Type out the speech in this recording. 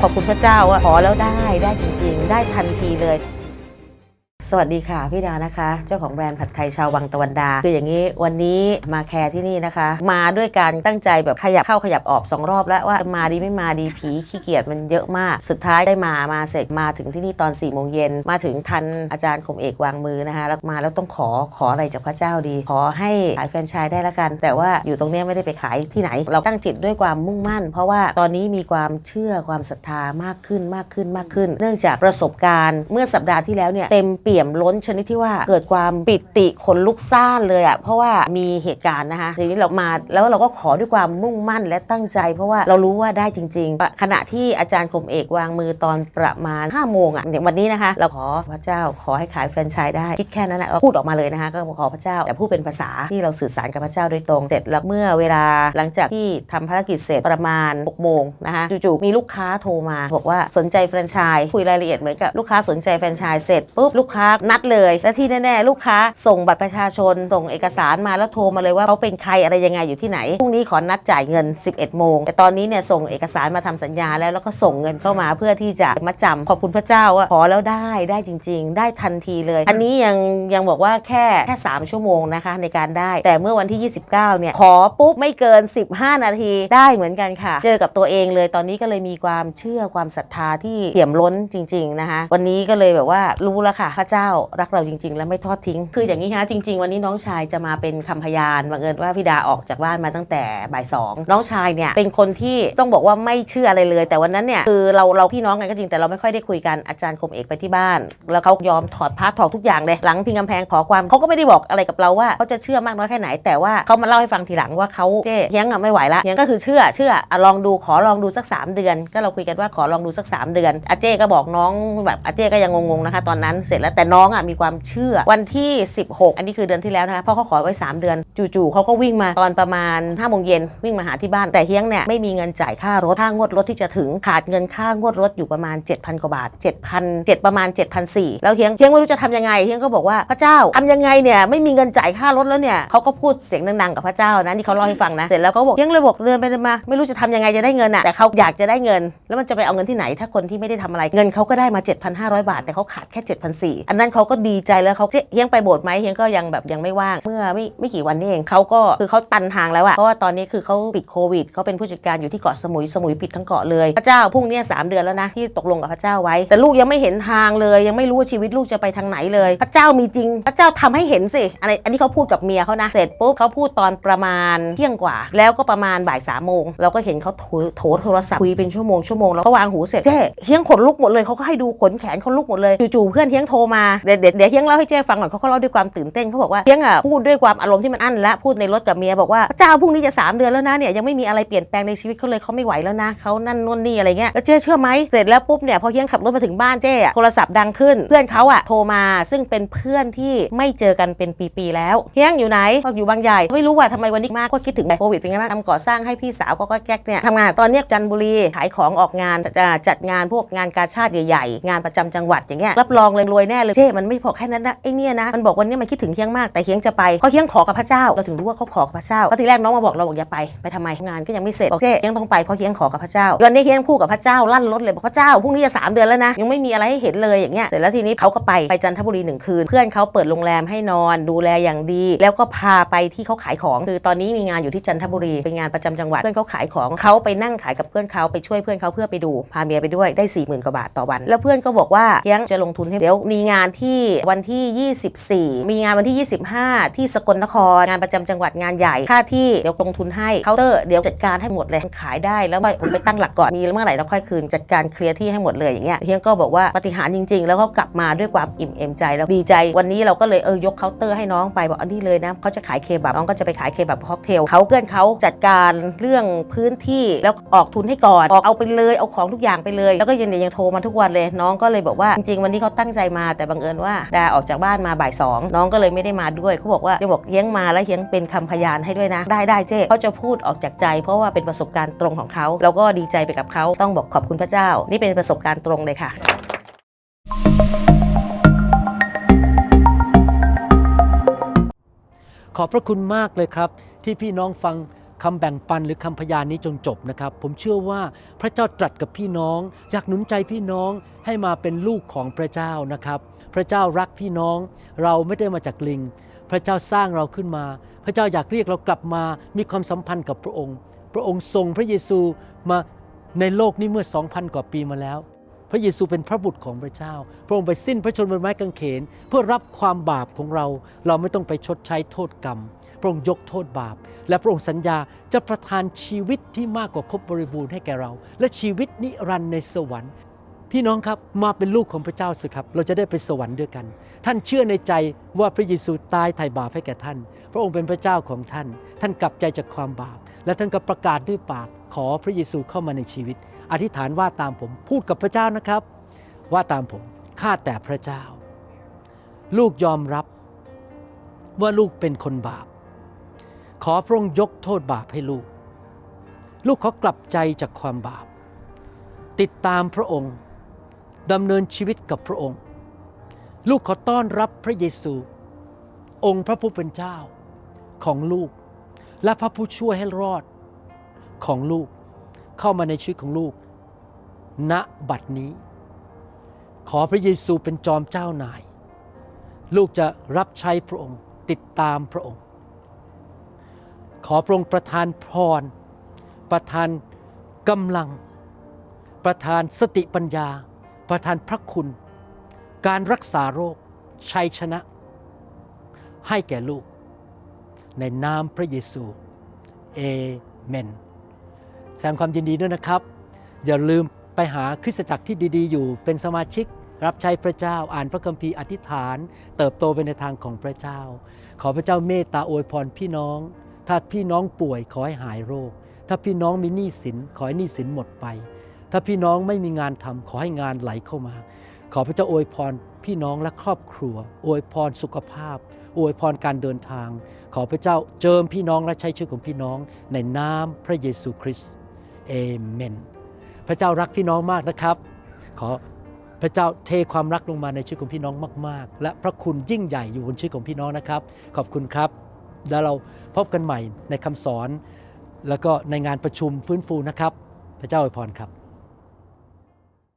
ขอบคุณพระเจ้าว่าขอแล้วได้ได้จริง ๆ ได้ทันทีเลย สวัสดีค่ะพี่ดานะคะ เจ้าของแบรนด์ผัดไทยชาววังตะวันดาคืออย่างนี้วันนี้มาแคร์ที่นี่นะคะ มาด้วยการตั้งใจแบบขยับเข้าขยับออกสองรอบแล้วว่ามาดีไม่มาดีผีขี้เกียจมันเยอะมาก สุดท้ายได้มามาเสร็จมาถึงที่นี่ตอน4ี่โมงเย็นมาถึงทันอาจารย์คมเอกวางมือนะคะแล้วมาแล้วต้องขอขออะไรจากพระเจ้าดี ขอให้ขายแฟรนไชส์ได้ละกัน แต่ว่าอยู่ตรงเนี้ยไม่ได้ไปขายที่ไหน เราตั้งจิตด้วยความมุ่งมั่น เพราะว่าตอนนี้มีความเชื่อความศรัทธามากขึ้นมากขึ้นมากขึ้น เนื่องจากประสบการณ์ เมื่อสัปดาห์ที่แล้วเนี่ยเต็มเปี่ยมล้นชนิดที่ว่าเกิดความปิติขนลุกซ่านเลยอะ่ะเพราะว่ามีเหตุการณ์นะคะทีนี้เรามาแล้วเราก็ขอด้วยความมุ่งมั่นและตั้งใจ เพราะว่าเรารู้ว่าได้จริง ๆ ขณะที่อาจารย์คมเอกวางมือตอนประมาณ5โมงอะ่ะอย่างวันนี้นะคะ เราขอพระเจ้าขอให้ขายแฟรนไชส์ได้คิดแค่นั้นนะเราพูดออกมาเลยนะคะ ก็ขอพระเจ้าแต่พูดเป็นภาษาที่เราสื่อสารกับพระเจ้าโดยตรงเสร็จแล้วเมื่อเวลาหลังจากที่ทำภารกิจเสร็จประมาณ6โมงนะคะจู่ๆมีลูกค้าโทรมา บอกว่าสนใจแฟรนไชส์คุยรายละเอียดเหมือนกับลูกค้าสนใจแฟรนไชส์เสร็จปุ๊บลูกค้านัดเลย และที่แน่ๆ ลูกค้าส่งบัตรประชาชน ส่งเอกสารมาแล้วโทรมาเลยว่าเขาเป็นใครอะไรยังไงอยู่ที่ไหนพรุ่งนี้ขอนัดจ่ายเงิน 11 โมง แต่ตอนนี้เนี่ยส่งเอกสารมาทำสัญญาแล้วแล้วก็ส่งเงินเข้ามาเพื่อที่จะมาจำขอบคุณพระเจ้าว่าขอแล้วได้ได้จริง ๆ ได้ทันทีเลย อันนี้ยังยังบอกว่าแค่แค่3ชั่วโมงนะคะในการได้ แต่เมื่อวันที่ 29 เนี่ยขอปุ๊บไม่เกิน 15 นาทีได้เหมือนกันค่ะ เจอกับตัวเองเลยตอนนี้ก็เลยมีความเชื่อความศรัทธาที่เปี่ยมล้นจริง ๆนะคะ วันนี้ก็เลยแบบว่ารู้แล้วค่ะระเจ้ารักเราจริง ๆ และไม่ทอดทิ้ง คืออย่างนี้ค่ะจริง ๆ วันนี้น้องชายจะมาเป็นคำพยานบังเอิญว่าพี่ดาออกจากบ้านมาตั้งแต่บ่ายสองน้องชายเนี่ยเป็นคนที่ต้องบอกว่าไม่เชื่ออะไรเลย แต่วันนั้นเนี่ยคือเราเราพี่น้องกันก็จริงแต่เราไม่ค่อยได้คุยกันอาจารย์คมเอกไปที่บ้าน แล้วเขายอมถอดพาร์ทถอดทุกอย่างเลยหลังพิงกำแพงขอความเขาก็ไม่ได้บอกอะไรกับเราว่าเขาจะเชื่อมากน้อยแค่ไหน แต่ว่าเขามาเล่าให้ฟังทีหลังว่าเขาเจ๊เฮียงอะไม่ไหวละเฮียงก็คือเชื่อเชื่ออลองดูขอลองดูสัก 3 เดือน ก็เราคุยกันว่าขอลองดูสัก 3 เดือนอาเจ้ก็บอกน้องแบบอาเจ้ก็ยังงงๆนะคะตอนนั้นเสร็จแล้วแต่น้องอะมีความเชื่อวันที่ 16 อันนี้คือเดือนที่แล้วนะคะพราะเขาขอไว้ 3 เดือน จู่ๆเขาก็วิ่งมาตอนประมาณ5โมงเย็นวิ่งมาหาที่บ้านแต่เฮียงเนี่ยไม่มีเงินจ่ายค่ารถค่างวดรถที่จะถึงขาดเงินค่างวดรถอยู่ประมาณ 7,000กว่าบาท 7,000 7ประมาณ 7,400แล้วเฮียงเฮียงไม่รู้จะทำยังไงเฮียงก็บอกว่าพระเจ้าทำยังไงเนี่ยไม่มีเงินจ่ายค่ารถแล้วเนี่ยเขาก็พูดเสียงดังๆกับพระเจ้านะนี่เขาเล่าให้ฟังนะเสร็จแล้วเขาบอกเฮียงเลยบอกเดินไปเดินมา ไม่รู้จะทำยังไงจะได้เงินอะแต่เขาอยากจะได้เงิน แล้วมันจะไปเอาเงินที่ไหน ถ้าคนที่ไม่ได้ทำอะไรเงินเขาก็ได้มา 7,500 บาท แต่เขาขาดแค่ 7,400อันนั้นเขาก็ดีใจแล้วเขาเจ๊เฮียงไปโบสถ์ไหมเฮียงก็ยังแบบยังไม่ว่าง เมื่อไม่ไม่กี่วันนี้เองเขาก็คือเขาตันทางแล้วอะเพราะว่าตอนนี้คือเขาปิดโควิดเขาเป็นผู้จัดการอยู่ที่เกาะสมุยสมุยปิดทั้งเกาะเลย พระเจ้าพรุ่งนี้สามเดือนแล้วนะที่ตกลงกับพระเจ้าไว้ แต่ลูกยังไม่เห็นทางเลย ยังไม่รู้ว่าชีวิตลูกจะไปทางไหนเลย พระเจ้ามีจริง พระเจ้าทำให้เห็นสิอะไรอันนี้เขาพูดกับเมียเขานะเสร็จปุ๊บเขาพูดตอนประมาณเที่ยงกว่า แล้วก็ประมาณบ่ายสามโมงเราก็เห็นเขาโถโถโทรศัพท์คุยเป็นชั่วโมงชั่วโมงแล้วก็วางหูเสร็จเจ๊เฮียงขนลุกหมดเลยเขาก็ให้ดูขนแขนขนลุกหมดเลยจู่ๆเพื่อนเฮียงโทรมาเดี๋ยวเดี๋ยวเดี๋ยวเฮียงเล่าให้เจ๊ฟังก่อนเขาก็เล่าด้วยความตื่นเต้นเขาบอกว่าเฮียงอะพูดด้วยความอารมณ์ที่มันอั้นและพูดในรถกับเมียบอกว่าเจ้าพรุ่งนี้จะสามเดือนแล้วนะเนี่ยยังไม่มีอะไรเปลี่ยนแปลงในชีวิตเขาเลยเขาไม่ไหวแล้วนะเขานั่นนู่นนี่อะไรเงี้ยแล้วเจ๊เชื่อไหมเสร็จแล้วปุ๊บเนี่ยพอเฮียงขับรถมาถึงบ้านเจ๊อะโทรศัพท์ดังขึ้น เพื่อนเขาอะโทรมาซึ่งเป็นเพื่อนที่ไม่เจอกันเป็นปีๆแล้วเฮียงอยู่ไหนบอกอยู่บางใหญ่ไม่รู้ว่าทำไมวันนี้มากก็คิดถึงโควิดเป็นไงบ้างทำก่อสร้างให้พี่สาวก็ก็แก๊กเนี่ยทำงานตอนเนี้ยจันทบุรีขายของออกงานจะจัดงานพวกงานกาชาติใหญ่ ๆ งานประจำจังหวัดอย่างเงี้ยรับรองเลยรวยแน่เลยเจ๊มันไม่พอแค่นั้นนะไอเนี่ยนะมันบอกวันนี้มันคิดถึงเฮียงมากแต่เฮียงจะไปเพราะเฮียงขอกับพระเจ้าเราถึงรู้ว่าเขาขอกับพระเจ้าก็ทีแรกน้องมาบอกเราบอกอย่าไปไปทำไมงานก็ยังไม่เสร็จบอกเจ๊เฮียงต้องไปเพราะเฮียงขอกับพระเจ้าวันนี้เฮียงพูดกับพระเจ้าลั่นรถเลยบอกพระเจ้าพรุ่งนี้จะสามเดือนแล้วนะยังไม่มีอะไรให้เห็นเลยอย่างเงี้ยเสร็จแล้วทีนี้เขาก็ไปไปจันทบุรีหนึ่งคืน เพื่อนเขาเปิดโรงแรมให้นอนดูแลอย่างดี แล้วก็พาไปที่เขาขายของคือตอนนี้มีงานอยู่ที่จันทบุรีเป็นงานประจำจังหวัดเพื่อนเขาขายของเขาไปนั่งขายกับเพื่อนเขาไปช่วยเพื่อนเขาเพื่อไปดูพาเมียไปด้วยได้4ี่หมื่นกว่าบาทต่อวัน แล้วเพื่อนก็บอกว่าเฮียงจะลงทุนให้เดี๋ยวมีงานที่วันที่ 24 มีงานวันที่ 25 ที่สกลนครงานประจำจังหวัดงานใหญ่ค่าที่เดี๋ยวลงทุนให้เคาน์เตอร์เดี๋ยวจัดการให้หมดเลยขายได้แล้วผมไปตั้งหลักก่อนมีเมื่อไหร่เราค่อยคืนจัดการเคลียร์ที่ให้หมดเลยอย่างเงี้ยเฮียงก็บอกว่าปฏิหารจริง ๆ แล้วเขากลับมาด้วยความอิ่มเอมใจแล้วดีใจ วันนี้เราก็เลยเออยกเคาน์เตอร์ให้น้องไปบอกอันนี้เลยนะเขาจะขายเคบับน้องก็จะไปขายเคบับค็อกเทลเขาเพื่อนเขาจัดการเรื่องพื้นที่แล้วออกทุนให้ก่อนออกเอาไปเลยเอาของทุกอย่างไปเลย แล้วก็ยังยังโทรมาทุกวันเลยน้องก็เลยบอกว่าจริงๆวันนี้เขาตั้งใจมาแต่บังเอิญว่าดาออกจากบ้านมาบ่ายสองน้องก็เลยไม่ได้มาด้วยเขาบอกว่าจะบอกเฮียงมาแล้วเฮียงเป็นคำพยานให้ด้วยนะ ได้ได้เจ้เขาจะพูดออกจากใจ เพราะว่าเป็นประสบการณ์ตรงของเขาเราก็ดีใจไปกับเขาต้องบอกขอบคุณพระเจ้า นี่เป็นประสบการณ์ตรงเลยค่ะขอบพระคุณมากเลยครับ ที่พี่น้องฟัง คำแบ่งปันหรือคำพยานนี้จงจบนะครับ ผมเชื่อว่าพระเจ้าตรัสกับพี่น้อง อยากหนุนใจพี่น้องให้มาเป็นลูกของพระเจ้านะครับ พระเจ้ารักพี่น้อง เราไม่ได้มาจากลิง พระเจ้าสร้างเราขึ้นมา พระเจ้าอยากเรียกเรากลับมามีความสัมพันธ์กับพระองค์ พระองค์ทรงพระเยซูมาในโลกนี้เมื่อ 2,000 กว่าปีมาแล้ว พระเยซูเป็นพระบุตรของพระเจ้า พระองค์ไปสิ้นพระชนม์บนไม้กางเขน เพื่อรับความบาปของเรา เราไม่ต้องไปชดใช้โทษกรรม พระองค์ยกโทษบาป และพระองค์สัญญาจะประทานชีวิตที่มากกว่าครบบริบูรณ์ให้แก่เรา และชีวิตนิรันดร์ในสวรรค์ พี่น้องครับมาเป็นลูกของพระเจ้าสิครับ เราจะได้ไปสวรรค์ด้วยกัน ท่านเชื่อในใจว่าพระเยซูตายไถ่บาปให้แก่ท่าน พระองค์เป็นพระเจ้าของท่าน ท่านกลับใจจากความบาป และท่านก็ประกาศด้วยปากขอพระเยซูเข้ามาในชีวิต อธิษฐานว่าตามผมพูดกับพระเจ้านะครับ ว่าตามผมข้าแต่พระเจ้า ลูกยอมรับว่าลูกเป็นคนบาป ขอพระองค์ยกโทษบาปให้ลูก ลูกขอกลับใจจากความบาป ติดตามพระองค์ดำเนินชีวิตกับพระองค์ ลูกขอต้อนรับพระเยซู องค์พระผู้เป็นเจ้าของลูก และพระผู้ช่วยให้รอดของลูกเข้ามาในชีวิตของลูก ณบัดนี้ ขอพระเยซูเป็นจอมเจ้านาย ลูกจะรับใช้พระองค์ติดตามพระองค์ ขอพระองค์ประทานพร ประทานกำลัง ประทานสติปัญญา ประทานพระคุณ การรักษาโรค ชัยชนะ ให้แก่ลูก ในนามพระเยซูเอเมน แสดงความยินดีด้วยนะครับ อย่าลืมไปหาคริสตจักรที่ดี ๆ อยู่เป็นสมาชิก รับใช้พระเจ้าอ่านพระคัมภีร์อธิษฐาน เติบโตไปในทางของพระเจ้า ขอพระเจ้าเมตตาอวยพรพี่น้อง ถ้าพี่น้องป่วยขอให้หายโรค ถ้าพี่น้องมีหนี้สินขอให้หนี้สินหมดไป ถ้าพี่น้องไม่มีงานทำขอให้งานไหลเข้ามา ขอพระเจ้าอวยพรพี่น้องและครอบครัว อวยพรสุขภาพ อวยพรการเดินทาง ขอพระเจ้าเจิมพี่น้องและใช้ชีวิตของพี่น้องในนามพระเยซูคริสต์เอเมน พระเจ้ารักพี่น้องมากนะครับ ขอพระเจ้าเทความรักลงมาในชีวิตของพี่น้องมาก ๆ และพระคุณยิ่งใหญ่อยู่บนชีวิตของพี่น้องนะครับ ขอบคุณครับ แล้วเราพบกันใหม่ในคำสอน แล้วก็ในงานประชุมฟื้นฟูนะครับ พระเจ้าอวยพรครับ